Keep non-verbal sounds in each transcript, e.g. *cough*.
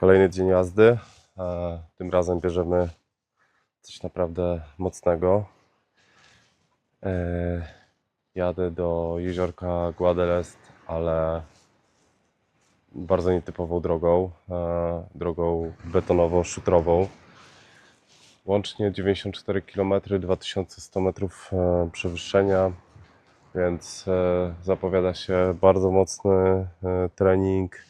Kolejny dzień jazdy. E, Tym razem bierzemy coś naprawdę mocnego. E, Jadę do jeziorka Guadalest, ale bardzo nietypową drogą. e, Drogą betonowo-szutrową. Łącznie 94 km, 2100 metrów przewyższenia, więc zapowiada się bardzo mocny trening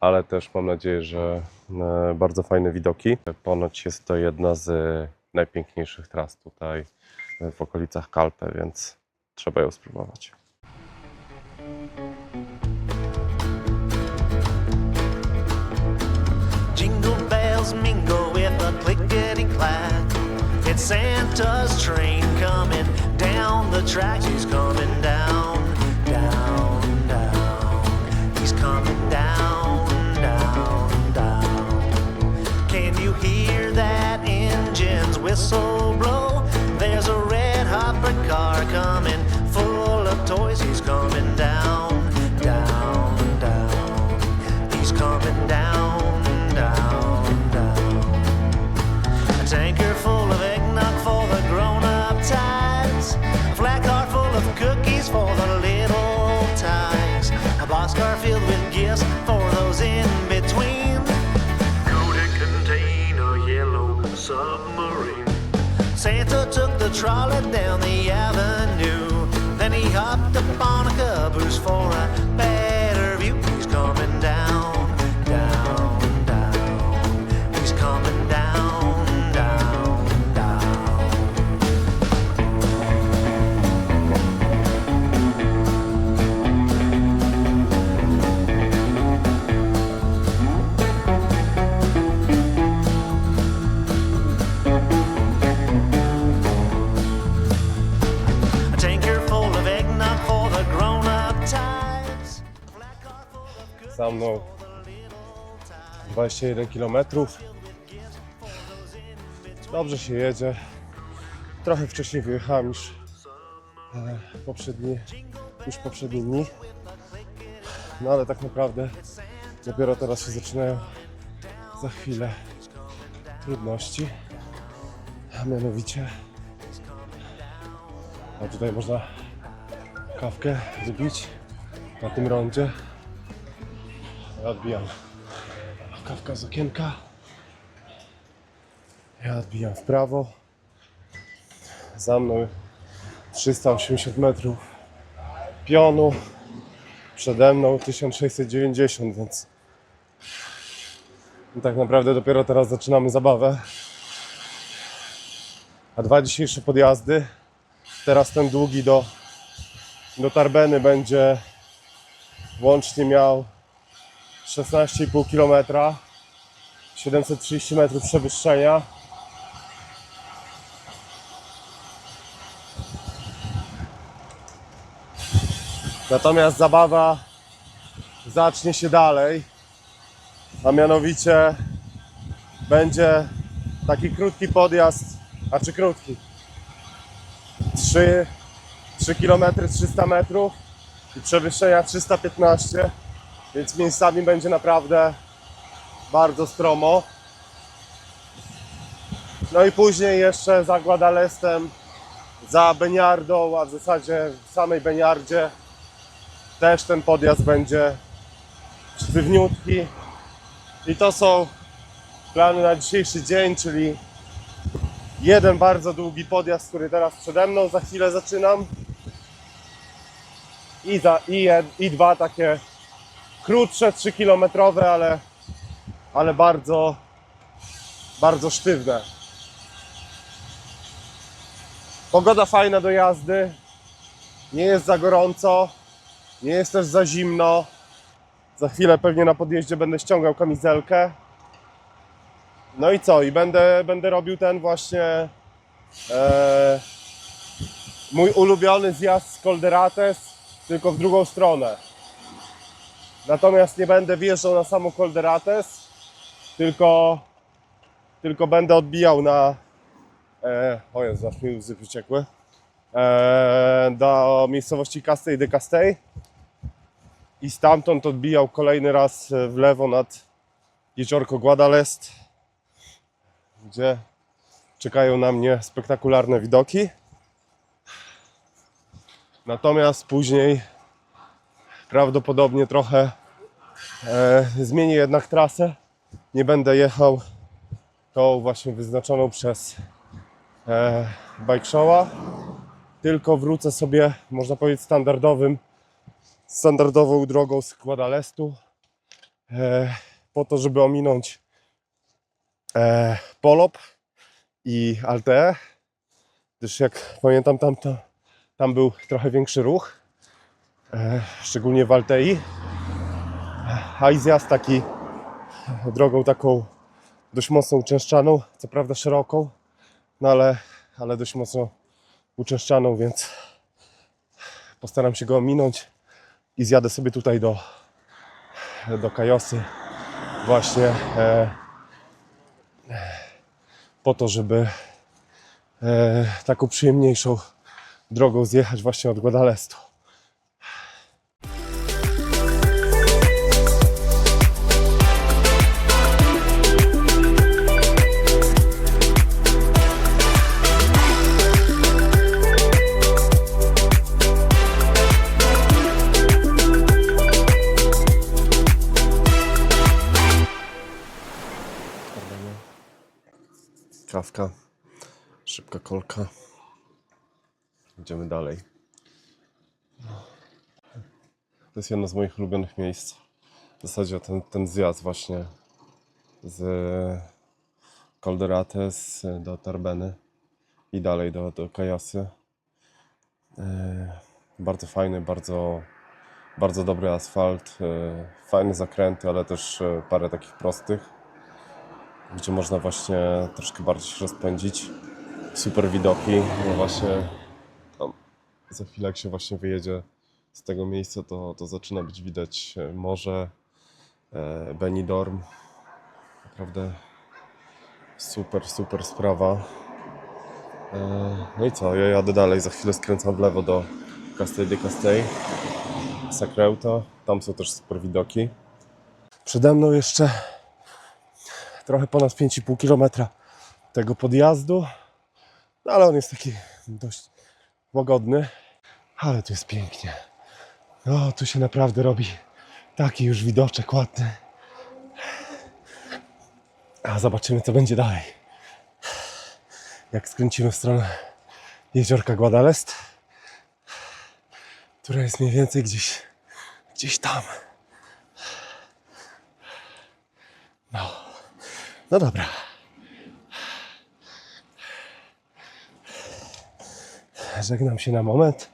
ale też mam nadzieję, że e, bardzo fajne widoki. Ponoć jest to jedna z najpiękniejszych tras tutaj e, w okolicach Kalpe, więc trzeba ją spróbować. Jingle bells mingle with a clickety clack. It's Santa's train coming down the tracks. He's coming took the trolley down the avenue. Then he hopped upon a caboose for a better types. 21 km. Dobrze się jedzie. Trochę wcześniej wyjechałem niż e, poprzedni, niż poprzednie dni. No ale tak naprawdę dopiero teraz się zaczynają za chwilę trudności. A mianowicie a tutaj można kawkę wypić na tym rondzie. Ja odbijam kawka z okienka. Ja odbijam w prawo. Za mną 380 metrów pionu. Przede mną 1690, więc tak naprawdę dopiero teraz zaczynamy zabawę. A dwa dzisiejsze podjazdy. Teraz ten długi do, do Tarbeny będzie łącznie miał 16,5 km, 730 metrów przewyższenia. Natomiast zabawa zacznie się dalej, a mianowicie będzie taki krótki podjazd, a czy krótki? 3, 3 km 300 metrów i przewyższenia 315 więc miejscami będzie naprawdę bardzo stromo. No i później jeszcze za Guadalestem, za Beniardą, a w zasadzie w samej Beniardzie też ten podjazd będzie sztywniutki. I to są plany na dzisiejszy dzień, czyli jeden bardzo długi podjazd, który teraz przede mną, za chwilę zaczynam. I, za, i, i dwa takie krótsze, 3 kilometrowe, ale, ale bardzo, bardzo sztywne. Pogoda fajna do jazdy, nie jest za gorąco, nie jest też za zimno. Za chwilę pewnie na podjeździe będę ściągał kamizelkę. No i co? I będę, będę robił ten właśnie e, mój ulubiony zjazd z Colderates, tylko w drugą stronę. Natomiast nie będę wjeżdżał na samą Colderates, tylko, tylko będę odbijał na. E, o Jezu, aż mi łzy wyciekły. E, do miejscowości Castell de Castell. I stamtąd odbijał kolejny raz w lewo nad jeziorko Guadalest, gdzie czekają na mnie spektakularne widoki. Natomiast później prawdopodobnie trochę e, zmienię jednak trasę. Nie będę jechał tą właśnie wyznaczoną przez e, bike showa, tylko wrócę sobie, można powiedzieć, standardowym, standardową drogą z Guadalestu e, po to, żeby ominąć e, Polop i Alte, gdyż jak pamiętam tam, tam był trochę większy ruch, szczególnie w Altei, a i zjazd taki drogą taką dość mocno uczęszczaną, co prawda szeroką, no ale, ale dość mocno uczęszczaną, więc postaram się go ominąć i zjadę sobie tutaj do, do Kajosy właśnie e, po to, żeby e, taką przyjemniejszą drogą zjechać właśnie od Guadalestu. Szybka kolka. Idziemy dalej. To jest jedno z moich ulubionych miejsc. W zasadzie ten, ten zjazd właśnie z Colderates do Tarbeny i dalej do, do Kajasy. E, Bardzo fajny, bardzo, bardzo dobry asfalt, e, fajne zakręty, ale też e, parę takich prostych gdzie można właśnie troszkę bardziej się rozpędzić. Super widoki, no właśnie tam za chwilę jak się właśnie wyjedzie z tego miejsca, to, to zaczyna być widać e, morze, e, Benidorm. Naprawdę super, super sprawa. E, no i co, ja jadę dalej, za chwilę skręcam w lewo do Castell de Castell, Sacreuta, tam są też super widoki. Przede mną jeszcze trochę ponad 5,5 km tego podjazdu, no ale on jest taki dość łagodny, ale tu jest pięknie. No, tu się naprawdę robi taki już widoczek ładny. A zobaczymy, co będzie dalej. Jak skręcimy w stronę jeziorka Guadalest, które jest mniej więcej gdzieś, gdzieś tam. No. No dobra. Żegnam się na moment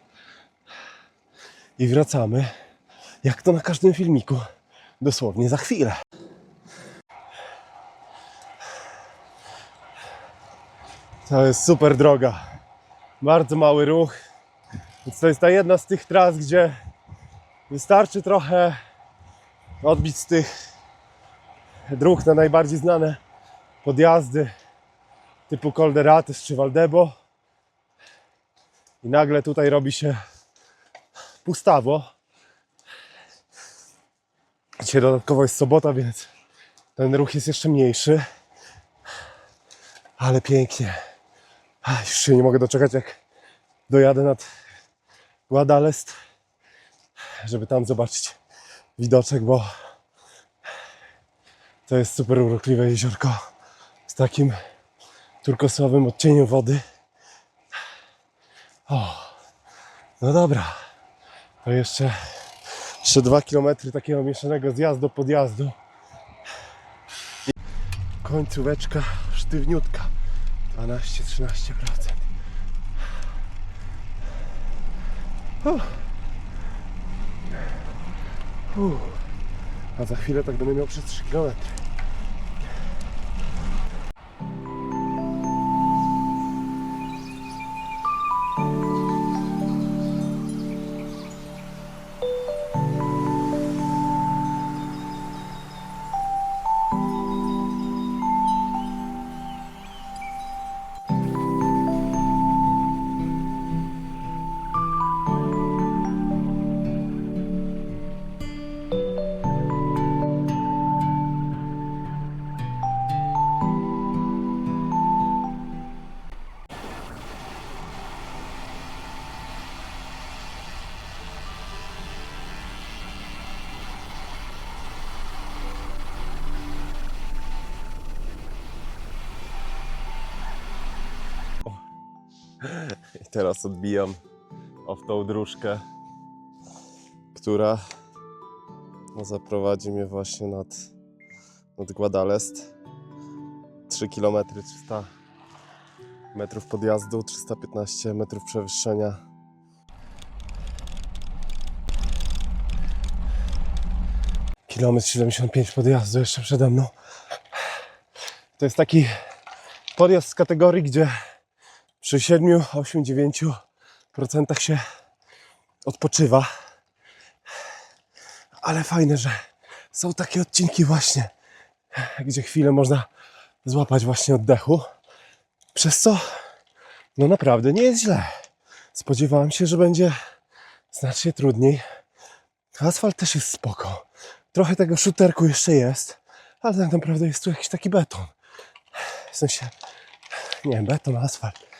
i wracamy, jak to na każdym filmiku, dosłownie za chwilę. To jest super droga. Bardzo mały ruch. Więc to jest ta jedna z tych tras, gdzie wystarczy trochę odbić z tych dróg na najbardziej znane podjazdy typu Colderates czy Valdebo i nagle tutaj robi się pustawo. Dzisiaj dodatkowo jest sobota, więc ten ruch jest jeszcze mniejszy. Ale pięknie. Już się nie mogę doczekać, jak dojadę nad Guadalest, żeby tam zobaczyć widoczek, bo to jest super urokliwe jeziorko takim turkosowym odcieniem wody. O, no dobra. To jeszcze, jeszcze 2 km takiego mieszanego zjazdu podjazdu. Końcóweczka sztywniutka. 12-13%. Uff. Uff. A za chwilę tak będę miał przez 3 km. I teraz odbijam o tą dróżkę, która no, zaprowadzi mnie właśnie nad, nad Guadalest. 3 km 300 metrów podjazdu, 315 metrów przewyższenia. Kilometr 75 podjazdu jeszcze przede mną. To jest taki podjazd z kategorii, gdzie przy 7, 8, 9% się odpoczywa. Ale fajne, że są takie odcinki właśnie, gdzie chwilę można złapać właśnie oddechu. Przez co, no naprawdę nie jest źle. Spodziewałem się, że będzie znacznie trudniej. Asfalt też jest spoko. Trochę tego szuterku jeszcze jest, ale tak naprawdę jest tu jakiś taki beton. W sensie, nie beton, asfalt.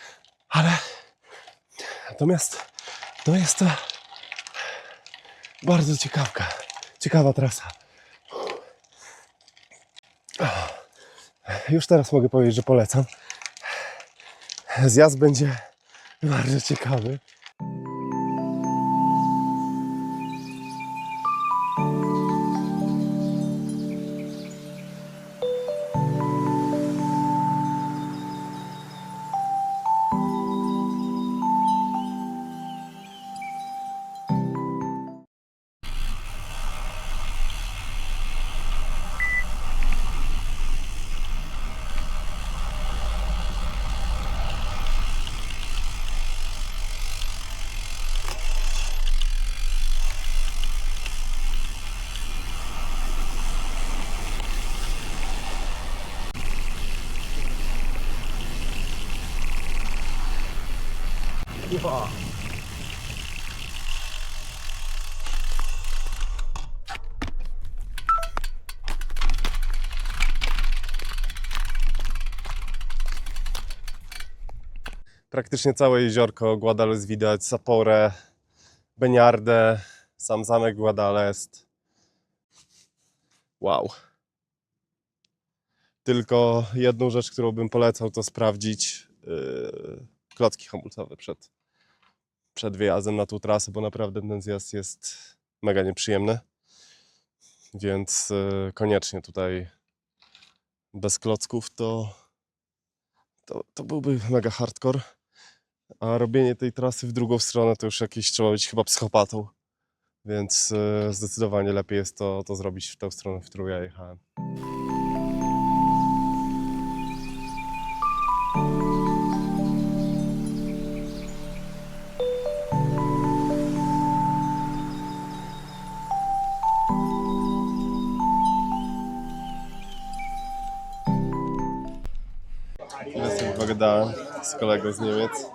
Ale natomiast to jest to bardzo ciekawka. Ciekawa trasa. Już teraz mogę powiedzieć, że polecam. Zjazd będzie bardzo ciekawy. Praktycznie całe jeziorko Guadalest widać, Saporę, Beniardę, sam zamek Guadalest. Wow. Tylko jedną rzecz, którą bym polecał, to sprawdzić yy, klocki hamulcowe przed, przed wyjazdem na tą trasę, bo naprawdę ten zjazd jest mega nieprzyjemny. Więc yy, koniecznie tutaj bez klocków to, to, to byłby mega hardcore. A robienie tej trasy w drugą stronę to już jakiś trzeba być chyba psychopatą. Więc yy, zdecydowanie lepiej jest to, to zrobić w tę stronę, w którą ja jechałem. Pogadałem z kolegą z Niemiec.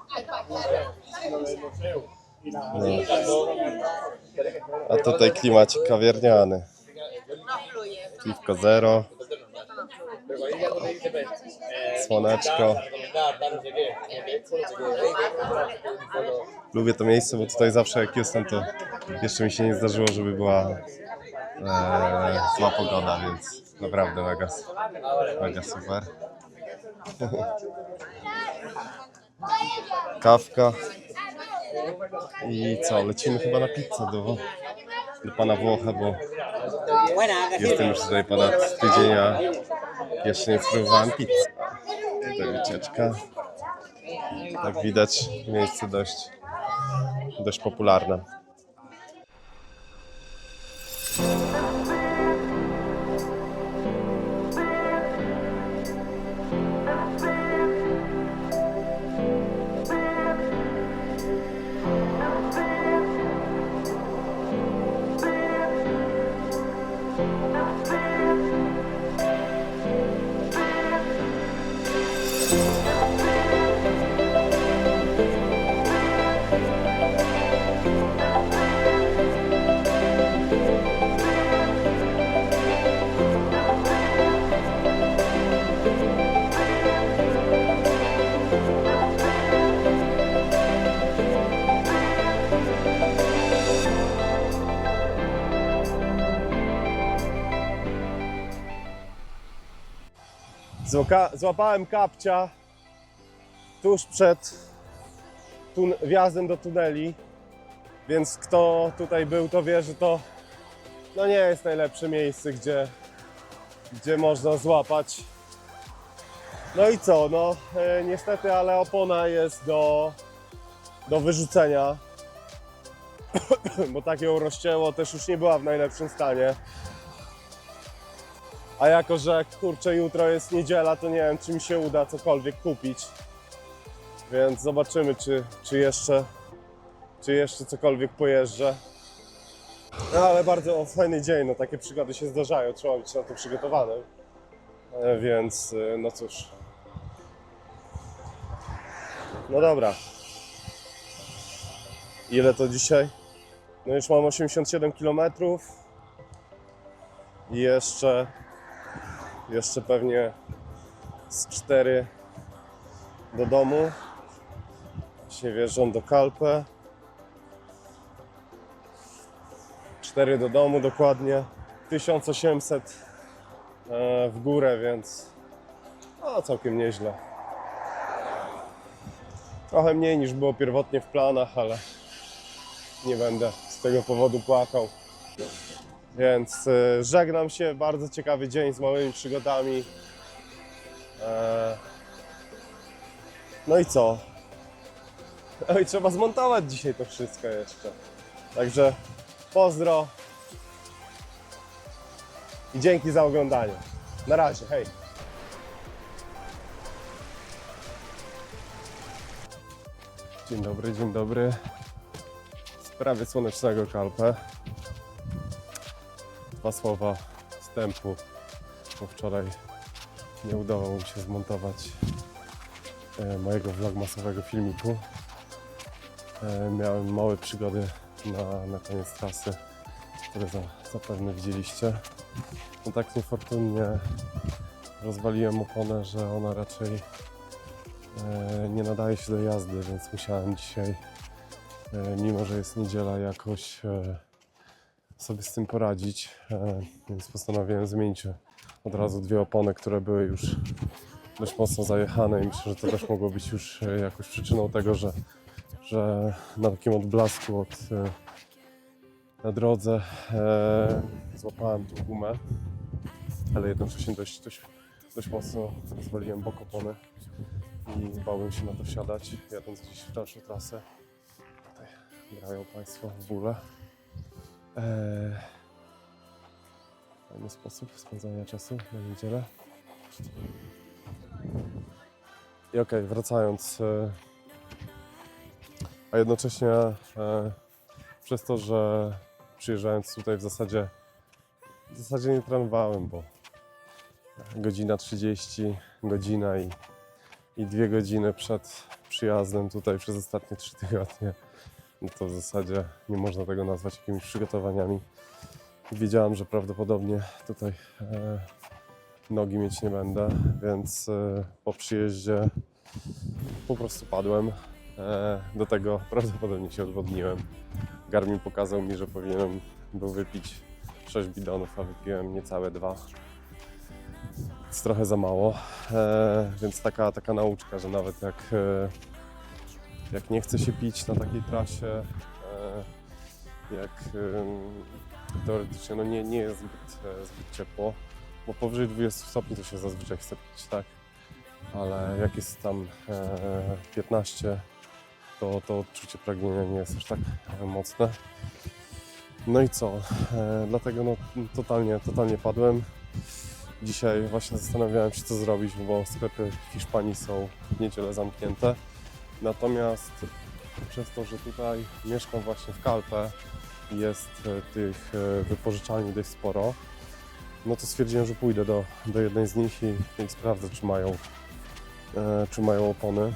No. A tutaj klimacik kawiarniany. Piwko zero. Słoneczko. Lubię to miejsce, bo tutaj zawsze jak jestem, to jeszcze mi się nie zdarzyło, żeby była e, zła pogoda, więc naprawdę mega, mega super. Kawka. I co, lecimy chyba na pizzę do, do pana Włocha, bo jestem już tutaj ponad tydzień, a jeszcze nie spróbowałem pizzy. Tutaj wycieczka. Jak widać, miejsce dość, dość popularne. Złapałem kapcia tuż przed tun- wjazdem do tuneli, więc kto tutaj był, to wie, że to no nie jest najlepsze miejsce, gdzie, gdzie można złapać. No i co, no e, niestety, ale opona jest do, do wyrzucenia, *coughs* bo tak ją rozcięło, też już nie była w najlepszym stanie. A jako, że kurczę, jutro jest niedziela, to nie wiem, czy mi się uda cokolwiek kupić. Więc zobaczymy, czy, czy jeszcze czy jeszcze cokolwiek pojeżdżę. No ale bardzo fajny dzień, no takie przygody się zdarzają, trzeba być na to przygotowanym. E, Więc e, no cóż. No dobra. Ile to dzisiaj? No już mam 87 km. I jeszcze jeszcze pewnie z 4 do domu. Dzisiaj wjeżdżam do Kalpę. 4 do domu dokładnie. 1800 e, w górę, więc no, całkiem nieźle. Trochę mniej niż było pierwotnie w planach, ale nie będę z tego powodu płakał. Więc e, żegnam się. Bardzo ciekawy dzień z małymi przygodami. E, no i co? *laughs* I trzeba zmontować dzisiaj to wszystko jeszcze. Także pozdro. I dzięki za oglądanie. Na razie, hej. Dzień dobry, dzień dobry. Z prawie słonecznego Kalpę. Dwa słowa wstępu, bo wczoraj nie udało mi się zmontować e, mojego vlogmasowego filmiku. E, Miałem małe przygody na, na koniec trasy, które za, zapewne widzieliście. No tak niefortunnie rozwaliłem oponę, że ona raczej e, nie nadaje się do jazdy, więc musiałem dzisiaj, e, mimo że jest niedziela, jakoś sobie z tym poradzić. Więc postanowiłem zmienić od razu dwie opony, które były już dość mocno zajechane i myślę, że to też mogło być już jakoś przyczyną tego, że, że na takim odblasku od, e, na drodze e, złapałem tą gumę, ale jednocześnie dość, dość, dość mocno rozwaliłem bok opony i bałem się na to wsiadać, jadąc gdzieś w dalszą trasę. Tutaj grają Państwo w bóle. Eee, fajny sposób spędzania czasu na niedzielę. I okej, wracając, e, a jednocześnie e, przez to, że przyjeżdżając tutaj w zasadzie w zasadzie nie trenowałem, bo godzina 30, godzina i, i dwie godziny przed przyjazdem tutaj przez ostatnie trzy tygodnie no to w zasadzie nie można tego nazwać jakimiś przygotowaniami. Wiedziałem, że prawdopodobnie tutaj e, nogi mieć nie będę, więc e, po przyjeździe po prostu padłem. E, do tego *laughs* prawdopodobnie się odwodniłem. Garmin pokazał mi, że powinienem był wypić 6 bidonów, a wypiłem niecałe dwa. Jest trochę za mało, e, więc taka, taka nauczka, że nawet jak e, jak nie chce się pić na takiej trasie, jak teoretycznie no nie, nie jest zbyt, zbyt ciepło, bo powyżej 20 stopni to się zazwyczaj chce pić, tak? Ale jak jest tam e, 15, to, to odczucie pragnienia nie jest aż tak mocne. No i co? E, dlatego no, totalnie, totalnie padłem. Dzisiaj właśnie zastanawiałem się, co zrobić, bo sklepy w Hiszpanii są w niedzielę zamknięte. Natomiast przez to, że tutaj mieszkam właśnie w Kalpę jest e, tych e, wypożyczalni dość sporo, no to stwierdziłem, że pójdę do, do jednej z nich i, i sprawdzę, czy mają, czy mają opony.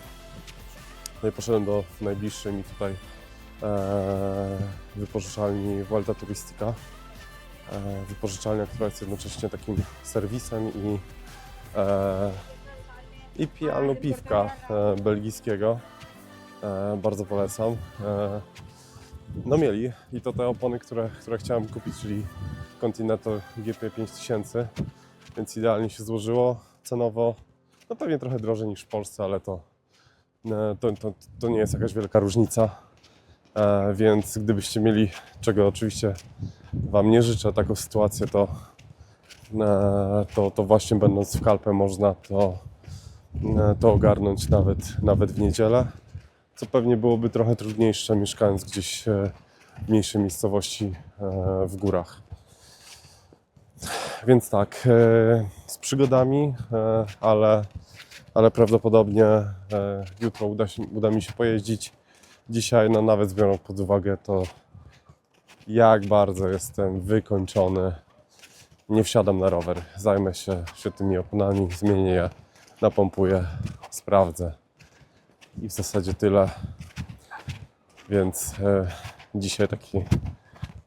No i poszedłem do najbliższej mi tutaj e, wypożyczalni Vuelta Turistica. E, wypożyczalnia, która jest jednocześnie takim serwisem i e, i pijalno piwka e, belgijskiego. E, bardzo polecam. E, no mieli i to te opony, które, które chciałem kupić, czyli Continental GP 5000, więc idealnie się złożyło. Cenowo, no pewnie trochę drożej niż w Polsce, ale to, To, to, to nie jest jakaś wielka różnica. E, Więc gdybyście mieli, czego oczywiście Wam nie życzę, taką sytuację, to, e, to, to właśnie będąc w Kalpę można to, e, to ogarnąć nawet, nawet w niedzielę. Co pewnie byłoby trochę trudniejsze mieszkając gdzieś e, w mniejszej miejscowości e, w górach. Więc tak, e, z przygodami, e, ale, ale prawdopodobnie e, jutro uda, się, uda mi się pojeździć. Dzisiaj, no nawet biorąc pod uwagę to, jak bardzo jestem wykończony, nie wsiadam na rower. Zajmę się, się tymi oponami, zmienię je, napompuję, sprawdzę. I w zasadzie tyle. Więc e, dzisiaj taki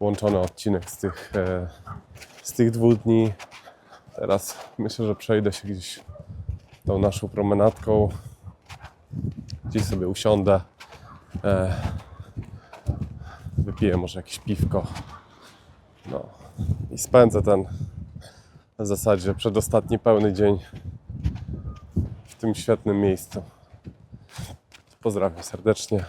łączony odcinek z tych, e, z tych dwóch dni. Teraz myślę, że przejdę się gdzieś tą naszą promenadką. Gdzieś sobie usiądę. E, wypiję może jakieś piwko. No i spędzę ten w zasadzie przedostatni pełny dzień w tym świetnym miejscu. Pozdrawiam serdecznie.